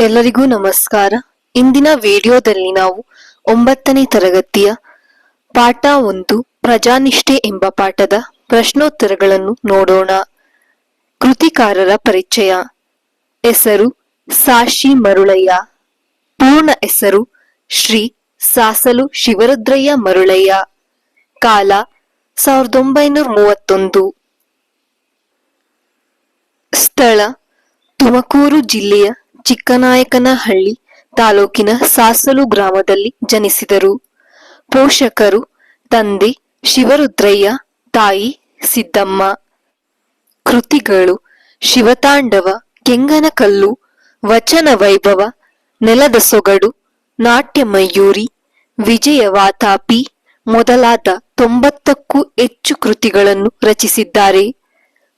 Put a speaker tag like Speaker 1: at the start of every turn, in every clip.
Speaker 1: ಎಲ್ಲರಿಗೂ ನಮಸ್ಕಾರ. ಇಂದಿನ ವಿಡಿಯೋದಲ್ಲಿ ನಾವು ಒಂಬತ್ತನೇ ತರಗತಿಯ ಪಾಠ ಒಂದು, ಪ್ರಜಾನಿಷ್ಠೆ ಎಂಬ ಪಾಠದ ಪ್ರಶ್ನೋತ್ತರಗಳನ್ನು ನೋಡೋಣ. ಕೃತಿಕಾರರ ಪರಿಚಯ. ಹೆಸರು ಸಾಶಿ ಮರುಳಯ್ಯ. ಪೂರ್ಣ ಹೆಸರು ಶ್ರೀ ಸಾಸಲು ಶಿವರುದ್ರಯ್ಯ ಮರುಳಯ್ಯ. ಕಾಲ ಸಾವಿರದ ಒಂಬೈನೂರ ಮೂವತ್ತೊಂದು. ಸ್ಥಳ ತುಮಕೂರು ಜಿಲ್ಲೆಯ ಚಿಕ್ಕನಾಯಕನಹಳ್ಳಿ ತಾಲೂಕಿನ ಸಾಸಲು ಗ್ರಾಮದಲ್ಲಿ ಜನಿಸಿದರು. ಪೋಷಕರು ತಂದೆ ಶಿವರುದ್ರಯ್ಯ, ತಾಯಿ ಸಿದ್ದಮ್ಮ. ಕೃತಿಗಳು ಶಿವತಾಂಡವ, ಕೆಂಗನಕಲ್ಲು, ವಚನ ವೈಭವ, ನೆಲದ ಸೊಗಡು, ನಾಟ್ಯ ಮಯೂರಿ, ವಿಜಯ ವಾತಾಪಿ ಮೊದಲಾದ ತೊಂಬತ್ತಕ್ಕೂ ಹೆಚ್ಚು ಕೃತಿಗಳನ್ನು ರಚಿಸಿದ್ದಾರೆ.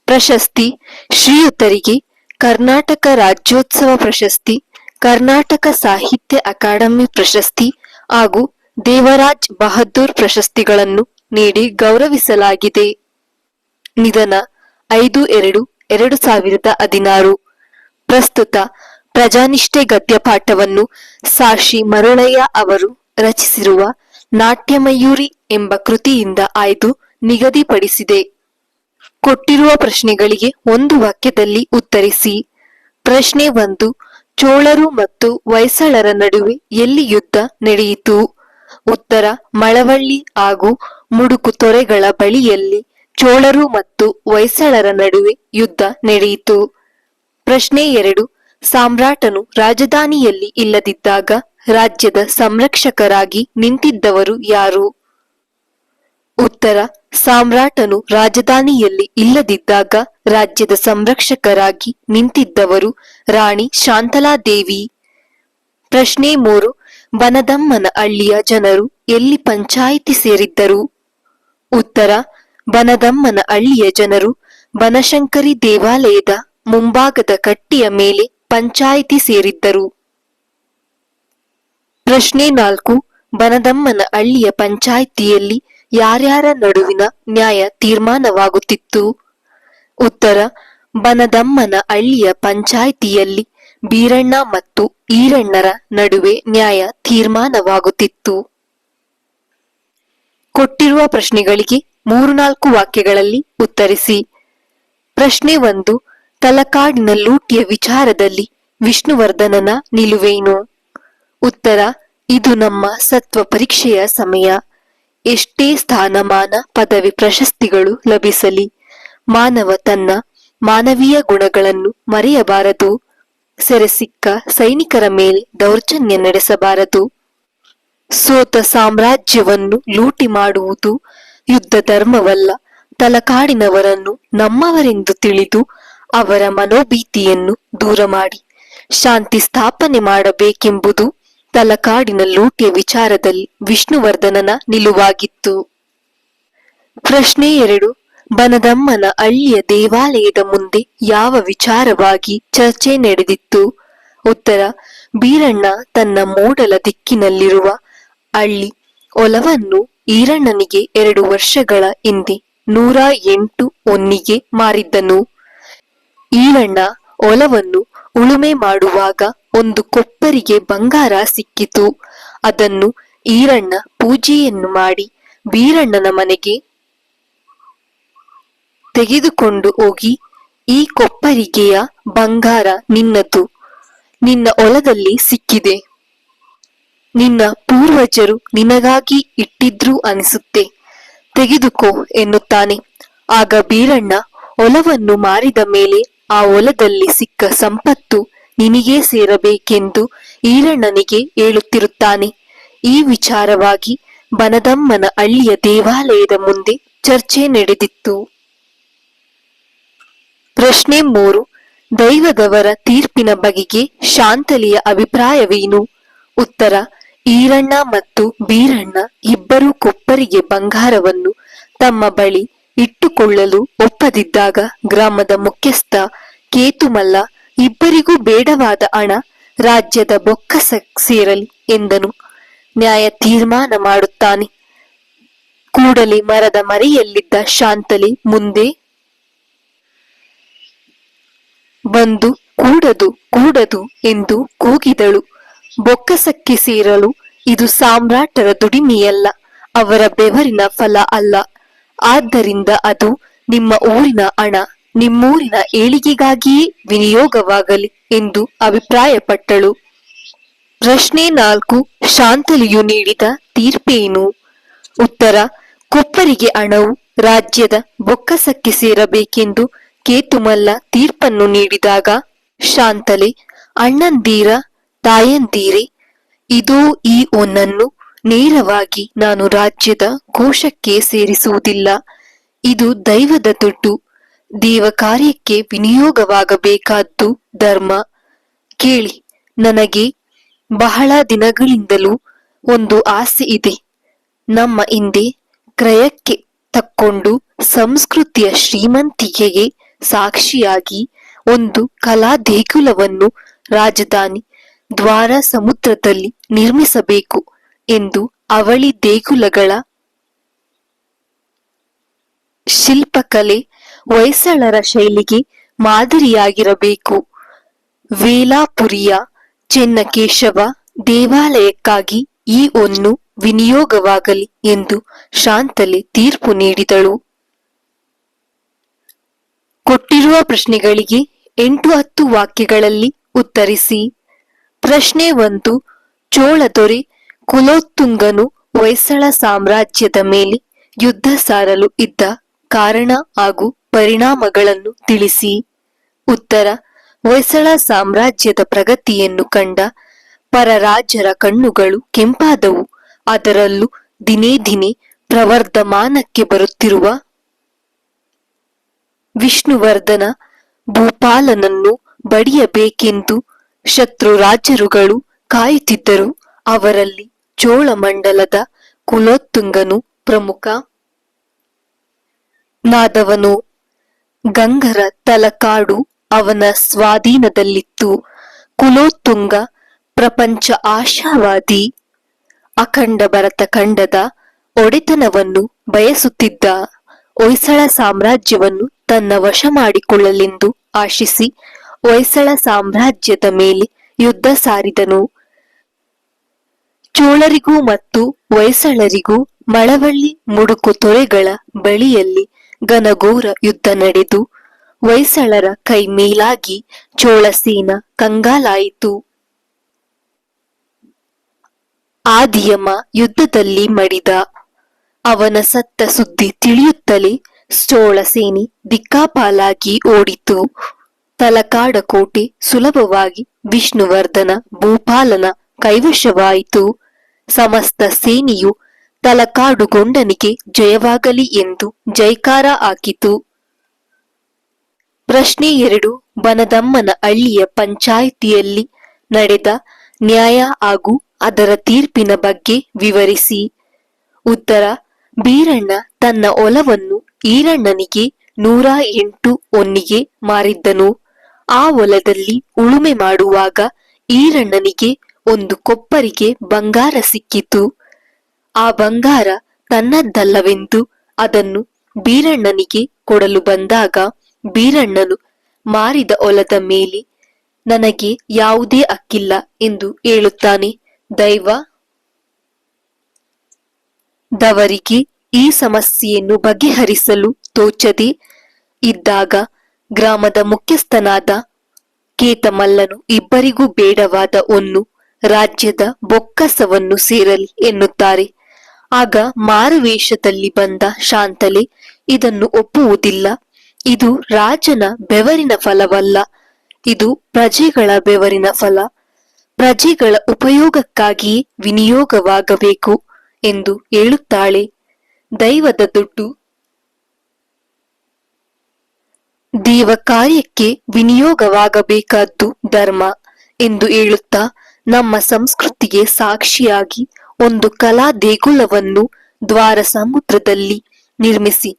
Speaker 1: ಪ್ರಶಸ್ತಿ ಶ್ರೀಯುತರಿಗೆ ಕರ್ನಾಟಕ ರಾಜ್ಯೋತ್ಸವ ಪ್ರಶಸ್ತಿ, ಕರ್ನಾಟಕ ಸಾಹಿತ್ಯ ಅಕಾಡೆಮಿ ಪ್ರಶಸ್ತಿ ಹಾಗೂ ದೇವರಾಜ್ ಬಹದ್ದೂರ್ ಪ್ರಶಸ್ತಿಗಳನ್ನು ನೀಡಿ ಗೌರವಿಸಲಾಗಿದೆ. ನಿಧನ ಐದು ಎರಡು ಎರಡು ಸಾವಿರದ ಹದಿನಾರು. ಪ್ರಸ್ತುತ ಪ್ರಜಾನಿಷ್ಠೆ ಗದ್ಯಪಾಠವನ್ನು ಸಾಶಿ ಮರುಳಯ್ಯ ಅವರು ರಚಿಸಿರುವ ನಾಟ್ಯಮಯೂರಿ ಎಂಬ ಕೃತಿಯಿಂದ ಆಯ್ದು ನಿಗದಿಪಡಿಸಿದೆ. ಕೊಟ್ಟಿರುವ ಪ್ರಶ್ನೆಗಳಿಗೆ ಒಂದು ವಾಕ್ಯದಲ್ಲಿ ಉತ್ತರಿಸಿ. ಪ್ರಶ್ನೆ ಒಂದು, ಚೋಳರು ಮತ್ತು ಹೊಯ್ಸಳರ ನಡುವೆ ಎಲ್ಲಿ ಯುದ್ಧ ನಡೆಯಿತು? ಉತ್ತರ, ಮಳವಳ್ಳಿ ಹಾಗೂ ಮುಡುಕು ತೊರೆಗಳ ಬಳಿಯಲ್ಲಿ ಚೋಳರು ಮತ್ತು ಹೊಯ್ಸಳರ ನಡುವೆ ಯುದ್ಧ ನಡೆಯಿತು. ಪ್ರಶ್ನೆ ಎರಡು, ಸಾಮ್ರಾಟನು ರಾಜಧಾನಿಯಲ್ಲಿ ಇಲ್ಲದಿದ್ದಾಗ ರಾಜ್ಯದ ಸಂರಕ್ಷಕರಾಗಿ ನಿಂತಿದ್ದವರು ಯಾರು? ಉತ್ತರ, ಸಾಮ್ರಾಟನು ರಾಜಧಾನಿಯಲ್ಲಿ ಇಲ್ಲದಿದ್ದಾಗ ರಾಜ್ಯದ ಸಂರಕ್ಷಕರಾಗಿ ನಿಂತಿದ್ದವರು ರಾಣಿ ಶಾಂತಲಾದೇವಿ. ಪ್ರಶ್ನೆ ಮೂರು, ಬನದಮ್ಮನ ಹಳ್ಳಿಯ ಜನರು ಎಲ್ಲಿ ಪಂಚಾಯಿತಿ ಸೇರಿದ್ದರು? ಉತ್ತರ, ಬನದಮ್ಮನ ಹಳ್ಳಿಯ ಜನರು ಬನಶಂಕರಿ ದೇವಾಲಯದ ಮುಂಭಾಗದ ಕಟ್ಟಿಯ ಮೇಲೆ ಪಂಚಾಯಿತಿ ಸೇರಿದ್ದರು. ಪ್ರಶ್ನೆ ನಾಲ್ಕು, ಬನದಮ್ಮನ ಹಳ್ಳಿಯ ಪಂಚಾಯಿತಿಯಲ್ಲಿ ಯಾರ್ಯಾರ ನಡುವಿನ ನ್ಯಾಯ ತೀರ್ಮಾನವಾಗುತ್ತಿತ್ತು? ಉತ್ತರ, ಬನದಮ್ಮನ ಹಳ್ಳಿಯ ಪಂಚಾಯಿತಿಯಲ್ಲಿ ಬೀರಣ್ಣ ಮತ್ತು ಈರಣ್ಣರ ನಡುವೆ ನ್ಯಾಯ ತೀರ್ಮಾನವಾಗುತ್ತಿತ್ತು. ಕೊಟ್ಟಿರುವ ಪ್ರಶ್ನೆಗಳಿಗೆ ಮೂರು ನಾಲ್ಕು ವಾಕ್ಯಗಳಲ್ಲಿ ಉತ್ತರಿಸಿ. ಪ್ರಶ್ನೆ ಒಂದು ತಲಕಾಡಿನ ಲೂಟಿಯ ವಿಚಾರದಲ್ಲಿ ವಿಷ್ಣುವರ್ಧನನ ನಿಲುವೇನು? ಉತ್ತರ, ಇದು ನಮ್ಮ ಸತ್ವ ಪರೀಕ್ಷೆಯ ಸಮಯ. ಎಷ್ಟೇ ಸ್ಥಾನಮಾನ ಪದವಿ ಪ್ರಶಸ್ತಿಗಳು ಲಭಿಸಲಿ, ಮಾನವ ತನ್ನ ಮಾನವೀಯ ಗುಣಗಳನ್ನು ಮರೆಯಬಾರದು. ಸೆರೆಸಿಕ್ಕ ಸೈನಿಕರ ಮೇಲೆ ದೌರ್ಜನ್ಯ ನಡೆಸಬಾರದು. ಸೋತ ಸಾಮ್ರಾಜ್ಯವನ್ನು ಲೂಟಿ ಮಾಡುವುದು ಯುದ್ಧ ಧರ್ಮವಲ್ಲ. ತಲಕಾಡಿನವರನ್ನು ನಮ್ಮವರೆಂದು ತಿಳಿದು ಅವರ ಮನೋಭೀತಿಯನ್ನು ದೂರ ಮಾಡಿ, ಶಾಂತಿ ಸ್ಥಾಪನೆ ಮಾಡಬೇಕೆಂಬುದು ತಲಕಾಡಿನ ಲೂಟಿಯ ವಿಚಾರದಲ್ಲಿ ವಿಷ್ಣುವರ್ಧನನ ನಿಲುವಾಗಿತ್ತು. ಪ್ರಶ್ನೆ ಎರಡು, ಬನದಮ್ಮನ ಹಳ್ಳಿಯ ದೇವಾಲಯದ ಮುಂದೆ ಯಾವ ವಿಚಾರವಾಗಿ ಚರ್ಚೆ ನಡೆದಿತ್ತು? ಉತ್ತರ, ಬೀರಣ್ಣ ತನ್ನ ಮೂಡಲ ದಿಕ್ಕಿನಲ್ಲಿರುವ ಹಳ್ಳಿ ಒಲವನ್ನು ಈರಣ್ಣನಿಗೆ ಎರಡು ವರ್ಷಗಳ ಹಿಂದೆ ನೂರ ಎಂಟು ಒನ್ನಿಗೆ ಮಾರಿದ್ದನು. ಈರಣ್ಣ ಒಲವನ್ನು ಉಳುಮೆ ಮಾಡುವಾಗ ಒಂದು ಕೊಪ್ಪರಿಗೆ ಬಂಗಾರ ಸಿಕ್ಕಿತು. ಅದನ್ನು ಈರಣ್ಣ ಪೂಜೆಯನ್ನು ಮಾಡಿ ಬೀರಣ್ಣನ ಮನೆಗೆ ತೆಗೆದುಕೊಂಡು ಹೋಗಿ, ಈ ಕೊಪ್ಪರಿಗೆಯ ಬಂಗಾರ ನಿನ್ನದು. ನಿನ್ನ ಒಲದಲ್ಲಿ ಸಿಕ್ಕಿದೆ. ನಿನ್ನ ಪೂರ್ವಜರು ನಿನಗಾಗಿ ಇಟ್ಟಿದ್ರು ಅನಿಸುತ್ತೆ. ತೆಗೆದುಕೋ ಎನ್ನುತ್ತಾನೆ. ಆಗ ಬೀರಣ್ಣ ಒಲವನ್ನು ಮಾರಿದ ಮೇಲೆ ಆ ಒಲದಲ್ಲಿ ಸಿಕ್ಕ ಸಂಪತ್ತು ನಿನಗೇ ಸೇರಬೇಕೆಂದು ಈರಣ್ಣನಿಗೆ ಹೇಳುತ್ತಿರುತ್ತಾನೆ. ಈ ವಿಚಾರವಾಗಿ ಬನದಮ್ಮನ ಹಳ್ಳಿಯ ದೇವಾಲಯದ ಮುಂದೆ ಚರ್ಚೆ ನಡೆದಿತ್ತು. ಪ್ರಶ್ನೆ ಮೂರು. ದೈವದವರ ತೀರ್ಪಿನ ಬಗೆಗೆ ಶಾಂತಲಿಯ ಅಭಿಪ್ರಾಯವೇನು? ಉತ್ತರ. ಈರಣ್ಣ ಮತ್ತು ಬೀರಣ್ಣ ಇಬ್ಬರೂ ಕೊಪ್ಪರಿಗೆ ಬಂಗಾರವನ್ನು ತಮ್ಮ ಬಳಿ ಇಟ್ಟುಕೊಳ್ಳಲು ಒಪ್ಪದಿದ್ದಾಗ ಗ್ರಾಮದ ಮುಖ್ಯಸ್ಥ ಕೇತುಮಲ್ಲ ಇಬ್ಬರಿಗೂ ಬೇಡವಾದ ಹಣ ರಾಜ್ಯದ ಬೊಕ್ಕಸ ಸೇರಲಿ ಎಂದನು. ನ್ಯಾಯ ತೀರ್ಮಾನ ಮಾಡುತ್ತಾನೆ. ಕೂಡಲೇ ಮರದ ಮರೆಯಲ್ಲಿದ್ದ ಶಾಂತಲಿ ಮುಂದೆ ಬಂದು, ಕೂಡದು ಕೂಡದು ಎಂದು ಕೂಗಿದಳು. ಬೊಕ್ಕಸಕ್ಕೆ ಸೇರಲು ಇದು ಸಾಮ್ರಾಟರ ದುಡಿಮೆಯಲ್ಲ, ಅವರ ಬೆವರಿನ ಫಲ ಅಲ್ಲ. ಆದ್ದರಿಂದ ಅದು ನಿಮ್ಮ ಊರಿನ ಹಣ. ನಿಮ್ಮೂರಿನ ಏಳಿಗೆಗಾಗಿಯೇ ವಿನಿಯೋಗವಾಗಲಿ ಎಂದು ಅಭಿಪ್ರಾಯಪಟ್ಟಳು. ಪ್ರಶ್ನೆ ನಾಲ್ಕು, ಶಾಂತಲಿಯು ನೀಡಿದ ತೀರ್ಪೇನು? ಉತ್ತರ, ಕೊಪ್ಪರಿಗೆ ಹಣವು ರಾಜ್ಯದ ಬೊಕ್ಕಸಕ್ಕೆ ಸೇರಬೇಕೆಂದು ಕೇತುಮಲ್ಲ ತೀರ್ಪನ್ನು ನೀಡಿದಾಗ, ಶಾಂತಲೆ, ಅಣ್ಣಂದೀರ, ತಾಯಂದೀರೆ, ಇದೋ ಈ ಒನ್ನನ್ನು ನೇರವಾಗಿ ನಾನು ರಾಜ್ಯದ ಕೋಶಕ್ಕೆ ಸೇರಿಸುವುದಿಲ್ಲ. ಇದು ದೈವದ ದುಡ್ಡು. ದೇವ ಕಾರ್ಯಕ್ಕೆ ವಿನಿಯೋಗವಾಗಬೇಕಾದ್ದು ಧರ್ಮ. ಕೇಳಿ, ನನಗೆ ಬಹಳ ದಿನಗಳಿಂದಲೂ ಒಂದು ಆಸೆ ಇದೆ. ನಮ್ಮ ಹಿಂದೆ ಕ್ರಯಕ್ಕೆ ತಕ್ಕೊಂಡು ಸಂಸ್ಕೃತಿಯ ಶ್ರೀಮಂತಿಕೆಗೆ ಸಾಕ್ಷಿಯಾಗಿ ಒಂದು ಕಲಾ ದೇಗುಲವನ್ನು ರಾಜಧಾನಿ ದ್ವಾರ ಸಮುದ್ರದಲ್ಲಿ ನಿರ್ಮಿಸಬೇಕು ಎಂದು ಅವಳಿ ದೇಗುಲಗಳ ಶಿಲ್ಪಕಲೆ ಹೊಯ್ಸಳರ ಶೈಲಿಗೆ ಮಾದರಿಯಾಗಿರಬೇಕು. ವೇಲಾಪುರಿಯ ಚೆನ್ನಕೇಶವ ದೇವಾಲಯಕ್ಕಾಗಿ ಈ ಒಂದು ವಿನಿಯೋಗವಾಗಲಿ ಎಂದು ಶಾಂತಲೆ ತೀರ್ಪು ನೀಡಿದಳು. ಕೊಟ್ಟಿರುವ ಪ್ರಶ್ನೆಗಳಿಗೆ ಎಂಟು ಹತ್ತು ವಾಕ್ಯಗಳಲ್ಲಿ ಉತ್ತರಿಸಿ. ಪ್ರಶ್ನೆ ಒಂದು, ಚೋಳ ದೊರೆ ಕುಲೋತ್ತುಂಗನು ಹೊಯ್ಸಳ ಸಾಮ್ರಾಜ್ಯದ ಮೇಲೆ ಯುದ್ಧ ಸಾರಲು ಇದ್ದ ಕಾರಣ ಹಾಗೂ ಪರಿಣಾಮಗಳನ್ನು ತಿಳಿಸಿ. ಉತ್ತರ, ಹೊಯ್ಸಳ ಸಾಮ್ರಾಜ್ಯದ ಪ್ರಗತಿಯನ್ನು ಕಂಡ ಪರರಾಜರ ಕಣ್ಣುಗಳು ಕೆಂಪಾದವು. ಅದರಲ್ಲೂ ದಿನೇ ದಿನೇ ಪ್ರವರ್ಧಮಾನಕ್ಕೆ ಬರುತ್ತಿರುವ ವಿಷ್ಣುವರ್ಧನ ಭೂಪಾಲನನ್ನು ಬಡಿಯಬೇಕೆಂದು ಶತ್ರು ರಾಜರುಗಳು ಕಾಯುತ್ತಿದ್ದರು. ಅವರಲ್ಲಿ ಚೋಳಮಂಡಲದ ಕುಲೋತ್ತುಂಗನು ಪ್ರಮುಖ. ನಾದವನು ಗಂಗರ ತಲಕಾಡು ಅವನ ಸ್ವಾಧೀನದಲ್ಲಿತ್ತು. ಕುಲೋತ್ತುಂಗ ಪ್ರಪಂಚ ಆಶಾವಾದಿ. ಅಖಂಡ ಭರತ ಖಂಡದ ಒಡೆತನವನ್ನು ಬಯಸುತ್ತಿದ್ದ ಹೊಯ್ಸಳ ಸಾಮ್ರಾಜ್ಯವನ್ನು ತನ್ನ ವಶ ಮಾಡಿಕೊಳ್ಳಲೆಂದು ಆಶಿಸಿ ಹೊಯ್ಸಳ ಸಾಮ್ರಾಜ್ಯದ ಮೇಲೆ ಯುದ್ಧ ಸಾರಿದನು. ಚೋಳರಿಗೂ ಮತ್ತು ಹೊಯ್ಸಳರಿಗೂ ಮಳವಳ್ಳಿ ಮುಡುಕು ತೊರೆಗಳ ಬಳಿಯಲ್ಲಿ ಘನಘೋರ ಯುದ್ಧ ನಡೆದು ಹೊಯ್ಸಳರ ಕೈ ಮೇಲಾಗಿ ಚೋಳಸೇನ ಕಂಗಾಲಾಯಿತು. ಆದಿಯಮ ಯುದ್ಧದಲ್ಲಿ ಮಡಿದ ಅವನ ಸತ್ತ ಸುದ್ದಿ ತಿಳಿಯುತ್ತಲೇ ಚೋಳ ಸೇನೆ ದಿಕ್ಕಾಪಾಲಾಗಿ ಓಡಿತು. ತಲಕಾಡ ಕೋಟೆ ಸುಲಭವಾಗಿ ವಿಷ್ಣುವರ್ಧನ ಭೂಪಾಲನ ಕೈವಶವಾಯಿತು. ಸಮಸ್ತ ಸೇನೆಯು ತಲಕಾಡುಗೊಂಡನಿಗೆ ಜಯವಾಗಲಿ ಎಂದು ಜೈಕಾರ ಹಾಕಿತು. ಪ್ರಶ್ನೆ ಎರಡು, ಬನದಮ್ಮನ ಹಳ್ಳಿಯ ಪಂಚಾಯಿತಿಯಲ್ಲಿ ನಡೆದ ನ್ಯಾಯ ಹಾಗೂ ಅದರ ತೀರ್ಪಿನ ಬಗ್ಗೆ ವಿವರಿಸಿ. ಉತ್ತರ, ಬೀರಣ್ಣ ತನ್ನ ಹೊಲವನ್ನು ಈರಣ್ಣನಿಗೆ ನೂರ ಎಂಟು ಒನ್ನಿಗೆ ಮಾರಿದ್ದನು. ಆ ಹೊಲದಲ್ಲಿ ಉಳುಮೆ ಮಾಡುವಾಗ ಈರಣ್ಣನಿಗೆ ಒಂದು ಕೊಪ್ಪರಿಗೆ ಬಂಗಾರ ಸಿಕ್ಕಿತು. ಆ ಬಂಗಾರ ತನ್ನದ್ದಲ್ಲವೆಂದು ಅದನ್ನು ಬೀರಣ್ಣನಿಗೆ ಕೊಡಲು ಬಂದಾಗ ಬೀರಣ್ಣನು ಮಾರಿದ ಒಲದ ಮೇಲೆ, ನನಗೆ ಯಾವುದೇ ಅಕ್ಕಿಲ್ಲ ಎಂದು ಹೇಳುತ್ತಾನೆ. ದೈವ, ದವರಿಗೆ ಈ ಸಮಸ್ಯೆಯನ್ನು ಬಗೆಹರಿಸಲು ತೋಚದೆ ಇದ್ದಾಗ ಗ್ರಾಮದ ಮುಖ್ಯಸ್ಥನಾದ ಕೇತಮಲ್ಲನು ಇಬ್ಬರಿಗೂ ಬೇಡವಾದ ಒಂದು ರಾಜ್ಯದ ಬೊಕ್ಕಸವನ್ನು ಸೇರಲಿ ಎನ್ನುತ್ತಾರೆ. ಆಗ ಮಾರುವೇಷದಲ್ಲಿ ಬಂದ ಶಾಂತಲೆ ಇದನ್ನು ಒಪ್ಪುವುದಿಲ್ಲ. ಇದು ರಾಜನ ಬೆವರಿನ ಫಲವಲ್ಲ. ಇದು ಪ್ರಜೆಗಳ ಬೆವರಿನ ಫಲ. ಪ್ರಜೆಗಳ ಉಪಯೋಗಕ್ಕಾಗಿಯೇ ವಿನಿಯೋಗವಾಗಬೇಕು ಎಂದು ಹೇಳುತ್ತಾಳೆ. ದೈವದ ದುಡ್ಡು. ದೇವ ಕಾರ್ಯಕ್ಕೆ ವಿನಿಯೋಗವಾಗಬೇಕಾದ್ದು ಧರ್ಮ ಎಂದು ಹೇಳುತ್ತಾ ನಮ್ಮ ಸಂಸ್ಕೃತಿಗೆ ಸಾಕ್ಷಿಯಾಗಿ ಒಂದು ಕಲಾ ದೇಗುಲವನ್ನು ದ್ವಾರ ಸಮುದ್ರದಲ್ಲಿ ನಿರ್ಮಿಸಿ,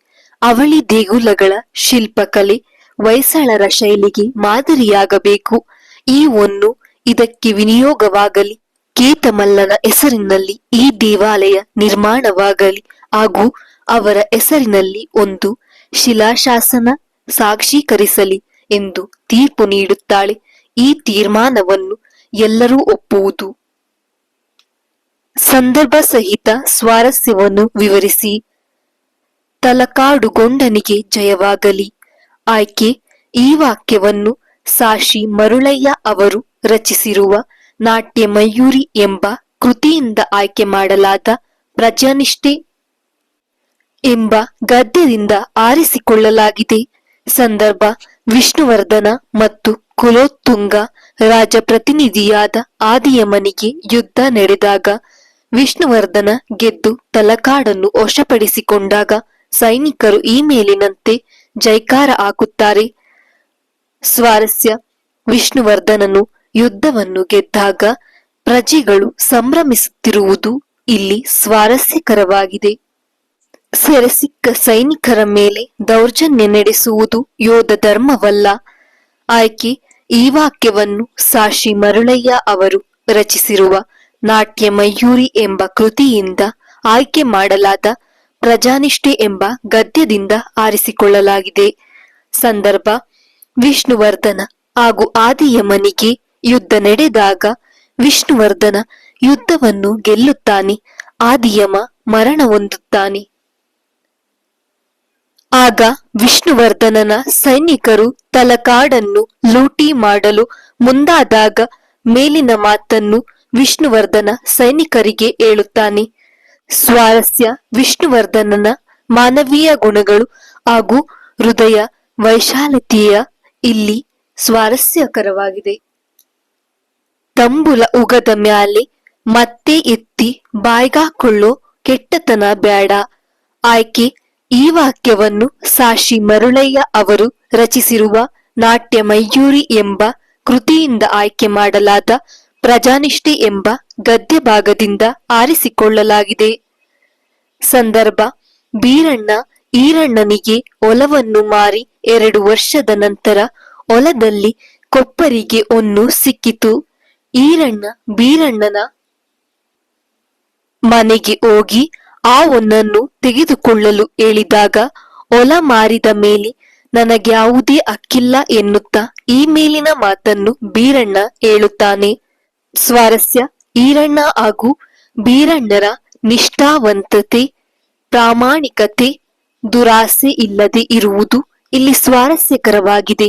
Speaker 1: ಅವಳಿ ದೇಗುಲಗಳ ಶಿಲ್ಪಕಲೆ ಹೊಯ್ಸಳರ ಶೈಲಿಗೆ ಮಾದರಿಯಾಗಬೇಕು. ಈ ಒಂದು ಇದಕ್ಕೆ ವಿನಿಯೋಗವಾಗಲಿ. ಕೇತಮಲ್ಲನ ಹೆಸರಿನಲ್ಲಿ ಈ ದೇವಾಲಯ ನಿರ್ಮಾಣವಾಗಲಿ ಹಾಗೂ ಅವರ ಹೆಸರಿನಲ್ಲಿ ಒಂದು ಶಿಲಾಶಾಸನ ಸಾಕ್ಷೀಕರಿಸಲಿ ಎಂದು ತೀರ್ಪು ನೀಡುತ್ತಾಳೆ. ಈ ತೀರ್ಮಾನವನ್ನು ಎಲ್ಲರೂ ಒಪ್ಪುವುದು ಸಂದರ್ಭ ಸಹಿತ ಸ್ವಾರಸ್ಯವನ್ನು ವಿವರಿಸಿ, ತಲಕಾಡುಗೊಂಡನಿಗೆ ಜಯವಾಗಲಿ. ಆಯ್ಕೆ, ಈ ವಾಕ್ಯವನ್ನು ಸಾಶಿ ಮರುಳಯ್ಯ ಅವರು ರಚಿಸಿರುವ ನಾಟ್ಯ ಮಯೂರಿ ಎಂಬ ಕೃತಿಯಿಂದ ಆಯ್ಕೆ ಮಾಡಲಾದ ಪ್ರಜಾನಿಷ್ಠೆ ಎಂಬ ಗದ್ಯದಿಂದ ಆರಿಸಿಕೊಳ್ಳಲಾಗಿದೆ. ಸಂದರ್ಭ, ವಿಷ್ಣುವರ್ಧನ ಮತ್ತು ಕುಲೋತ್ತುಂಗ ರಾಜ ಪ್ರತಿನಿಧಿಯಾದ ಆದಿಯಮನಿಗೆ ಯುದ್ಧ ನಡೆದಾಗ ವಿಷ್ಣುವರ್ಧನ ಗೆದ್ದು ತಲಕಾಡನ್ನು ವಶಪಡಿಸಿಕೊಂಡಾಗ ಸೈನಿಕರು ಈ ಮೇಲಿನಂತೆ ಜೈಕಾರ ಹಾಕುತ್ತಾರೆ. ಸ್ವಾರಸ್ಯ, ವಿಷ್ಣುವರ್ಧನನು ಯುದ್ಧವನ್ನು ಗೆದ್ದಾಗ ಪ್ರಜೆಗಳು ಸಂಭ್ರಮಿಸುತ್ತಿರುವುದು ಇಲ್ಲಿ ಸ್ವಾರಸ್ಯಕರವಾಗಿದೆ. ಸೆರೆಸಿಕ್ಕ ಸೈನಿಕರ ಮೇಲೆ ದೌರ್ಜನ್ಯ ನಡೆಸುವುದು ಯೋಧ ಧರ್ಮವಲ್ಲ. ಆಯ್ಕೆ ಈ ವಾಕ್ಯವನ್ನು ಸಾಶಿ ಮರುಳಯ್ಯ ಅವರು ರಚಿಸಿರುವ ನಾಟ್ಯ ಮಯೂರಿ ಎಂಬ ಕೃತಿಯಿಂದ ಆಯ್ಕೆ ಮಾಡಲಾದ ಪ್ರಜಾನಿಷ್ಠೆ ಎಂಬ ಗದ್ಯದಿಂದ ಆರಿಸಿಕೊಳ್ಳಲಾಗಿದೆ. ಸಂದರ್ಭ, ವಿಷ್ಣುವರ್ಧನ ಹಾಗೂ ಆದಿಯಮನಿಗೆ ಯುದ್ಧ ನಡೆದಾಗ ವಿಷ್ಣುವರ್ಧನ ಯುದ್ಧವನ್ನು ಗೆಲ್ಲುತ್ತಾನೆ, ಆದಿಯಮ ಮರಣ ಹೊಂದುತ್ತಾನೆ. ಆಗ ವಿಷ್ಣುವರ್ಧನನ ಸೈನಿಕರು ತಲಕಾಡನ್ನು ಲೂಟಿ ಮಾಡಲು ಮುಂದಾದಾಗ ಮೇಲಿನ ಮಾತನ್ನು ವಿಷ್ಣುವರ್ಧನ ಸೈನಿಕರಿಗೆ ಹೇಳುತ್ತಾನೆ. ಸ್ವಾರಸ್ಯ ವಿಷ್ಣುವರ್ಧನನ ಮಾನವೀಯ ಗುಣಗಳು ಹಾಗೂ ಹೃದಯ ವೈಶಾಲತೆಯ ಇಲ್ಲಿ ಸ್ವಾರಸ್ಯಕರವಾಗಿದೆ. ತಂಬುಲ ಉಗದ ಮ್ಯಾಲೆ ಮತ್ತೆ ಎತ್ತಿ ಬಾಯ್ಗಾಕೊಳ್ಳೋ ಕೆಟ್ಟತನ ಬ್ಯಾಡ. ಆಯ್ಕೆ ಈ ವಾಕ್ಯವನ್ನು ಸಾಶಿ ಮರುಳಯ್ಯ ಅವರು ರಚಿಸಿರುವ ನಾಟ್ಯ ಮಯೂರಿ ಎಂಬ ಕೃತಿಯಿಂದ ಆಯ್ಕೆ ಮಾಡಲಾದ ಪ್ರಜಾನಿಷ್ಠೆ ಎಂಬ ಗದ್ಯ ಭಾಗದಿಂದ ಆರಿಸಿಕೊಳ್ಳಲಾಗಿದೆ. ಸಂದರ್ಭ, ಬೀರಣ್ಣ ಈರಣ್ಣನಿಗೆ ಒಲವನ್ನು ಮಾರಿ ಎರಡು ವರ್ಷದ ನಂತರ ಒಲದಲ್ಲಿ ಕೊಪ್ಪರಿಗೆ ಒಂದು ಸಿಕ್ಕಿತು. ಈರಣ್ಣ ಬೀರಣ್ಣನ ಮನೆಗೆ ಹೋಗಿ ಆ ಒಂದನ್ನು ತೆಗೆದುಕೊಳ್ಳಲು ಹೇಳಿದಾಗ, ಒಲ ಮಾರಿದ ಮೇಲೆ ನನಗ್ಯಾವುದೇ ಅಕ್ಕಿಲ್ಲ ಎನ್ನುತ್ತಾ ಈ ಮೇಲಿನ ಮಾತನ್ನು ಬೀರಣ್ಣ ಹೇಳುತ್ತಾನೆ. ಸ್ವಾರಸ್ಯ, ಈರಣ್ಣ ಹಾಗೂ ಬೀರಣ್ಣರ ನಿಷ್ಠಾವಂತತೆ, ಪ್ರಾಮಾಣಿಕತೆ, ದುರಾಸೆ ಇಲ್ಲದೆ ಇರುವುದು ಇಲ್ಲಿ ಸ್ವಾರಸ್ಯಕರವಾಗಿದೆ.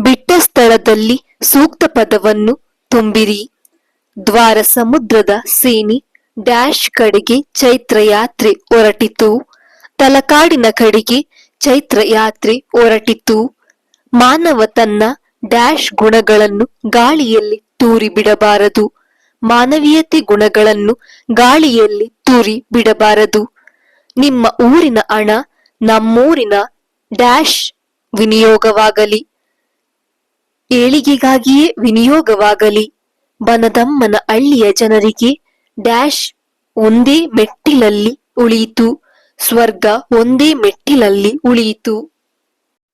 Speaker 1: ಬಿಟ್ಟ ಸ್ಥಳದಲ್ಲಿ ಸೂಕ್ತ ಪದವನ್ನು ತುಂಬಿರಿ. ದ್ವಾರ ಸಮುದ್ರದ ಸೇನಿ ಡ್ಯಾಶ್ ಕಡೆಗೆ ಚೈತ್ರ ಯಾತ್ರೆ ಹೊರಟಿತು. ತಲಕಾಡಿನ ಕಡೆಗೆ ಚೈತ್ರ ಯಾತ್ರೆ ಹೊರಟಿತು. ಮಾನವ ತನ್ನ ಡ್ಯಾಶ್ ಗುಣಗಳನ್ನು ಗಾಳಿಯಲ್ಲಿ ತೂರಿ ಬಿಡಬಾರದು. ಮಾನವೀಯತೆ ಗುಣಗಳನ್ನು ಗಾಳಿಯಲ್ಲಿ ತೂರಿ ಬಿಡಬಾರದು. ನಿಮ್ಮ ಊರಿನ ಹಣ ನಮ್ಮೂರಿನ ಡ್ಯಾಶ್ ವಿನಿಯೋಗವಾಗಲಿ. ಏಳಿಗೆಗಾಗಿಯೇ ವಿನಿಯೋಗವಾಗಲಿ. ಬನದಮ್ಮನ ಹಳ್ಳಿಯ ಜನರಿಗೆ ಡ್ಯಾಶ್ ಒಂದೇ ಮೆಟ್ಟಿಲಲ್ಲಿ ಉಳಿಯಿತು. ಸ್ವರ್ಗ ಒಂದೇ ಮೆಟ್ಟಿಲಲ್ಲಿ ಉಳಿಯಿತು.